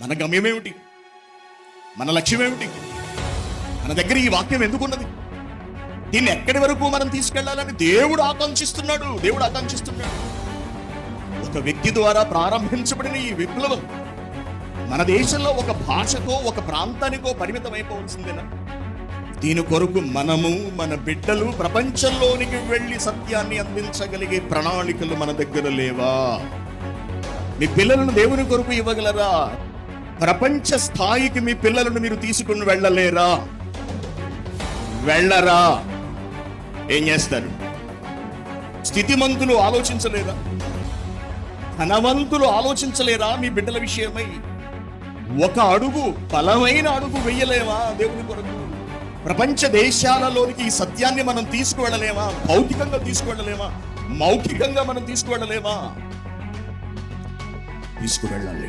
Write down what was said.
మన గమ్యమేమిటి? మన లక్ష్యం ఏమిటి మన దగ్గర ఈ వాక్యం ఎందుకున్నది? దీన్ని ఎక్కడి వరకు మనం తీసుకెళ్ళాలని దేవుడు ఆకాంక్షిస్తున్నాడు. దేవుడు ఆకాంక్షిస్తున్నాడు. ఒక వ్యక్తి ద్వారా ప్రారంభించబడిన ఈ విప్లవం మన దేశంలో ఒక భాషకో ఒక ప్రాంతానికో పరిమితమైపోవలసిందేనా? దీని కొరకు మనము మన బిడ్డలు ప్రపంచంలోనికి వెళ్ళి సత్యాన్ని అందించగలిగే ప్రణాళికలు మన దగ్గర లేవా? మీ పిల్లలను దేవుని కొరకు ఇవ్వగలరా? ప్రపంచ స్థాయికి మీ పిల్లలను మీరు తీసుకుని వెళ్ళలేరా? వెళ్ళరా? ఏం చేస్తారు? స్థితిమంతులు ఆలోచించలేరా ధనవంతులు ఆలోచించలేరా మీ బిడ్డల విషయమై? ఒక అడుగు బలమైన అడుగు వెయ్యలేమా దేవుని కొరకు? ప్రపంచ దేశాలలోనికి ఈ సత్యాన్ని మనం తీసుకువెళ్ళలేమా? భౌతికంగా తీసుకువెళ్ళలేమా? మౌఖికంగా మనం తీసుకువెళ్ళలేమా? తీసుకువెళ్ళాలి.